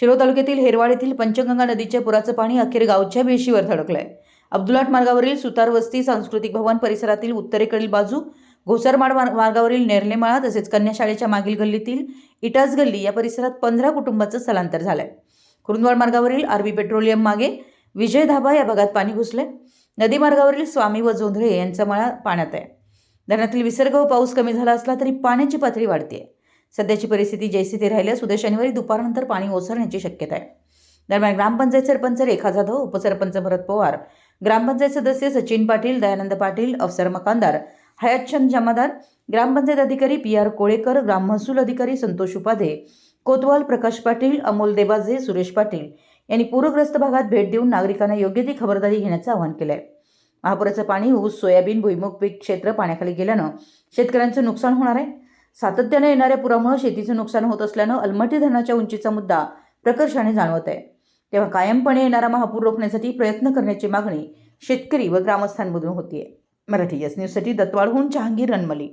शिरोळ तालुक्यातील हेरवाड येथील पंचगंगा नदीच्या पुराचं पाणी अखेर गावच्या वेशीवर धडकलंय. अब्दुलाट मार्गावरील सुतार वस्ती सांस्कृतिक भवन परिसरातील उत्तरेकडील बाजू घोसरमाड मार्गावरील नेरलेमाळा तसेच कन्याशाळेच्या मागील गल्लीतील इटास गल्ली या परिसरात पंधरा कुटुंबाचं स्थलांतर झालंय. कुरुंदवाड मार्गावरील आरबी पेट्रोलियम मागे विजय धाबा या भागात पाणी घुसले नदी मार्गावरील स्वामी व जोंधळे यांचा मळा पाण्यात आहे. धरणातील विसर्ग व पाऊस कमी झाला असला तरी पाण्याची पातळी वाढते सध्याची परिस्थिती जैसी ती राहिल्यास उद्या शनिवारी दुपारनंतर पाणी ओसरण्याची शक्यता आहे. दरम्यान ग्रामपंचायत सरपंच रेखा जाधव उपसरपंच भरत पवार ग्रामपंचायत सदस्य सचिन पाटील दयानंद पाटील अफसर मकानदार हयातचंद जमादार ग्रामपंचायत अधिकारी पी आर कोळेकर ग्राम महसूल अधिकारी संतोष उपाधे कोतवाल प्रकाश पाटील अमोल देबाजे सुरेश पाटील यांनी पूरग्रस्त भागात भेट देऊन नागरिकांना योग्य ती खबरदारी घेण्याचं आवाहन केलं आहे महापुराचं पाणी ऊस सोयाबीन भुईमुग पीक क्षेत्र पाण्याखाली गेल्यानं शेतकऱ्यांचं नुकसान होणार आहे. सातत्याने येणाऱ्या पुरामुळे शेतीचं नुकसान होत असल्यानं अलमटी धरणाच्या उंचीचा मुद्दा प्रकर्षाने जाणवत आहे. तेव्हा कायमपणे येणारा महापूर रोखण्यासाठी प्रयत्न करण्याची मागणी शेतकरी व ग्रामस्थांमधून होतीये. मराठी एस न्यूजसाठी दत्तवाडहून जहांगीर रनमली.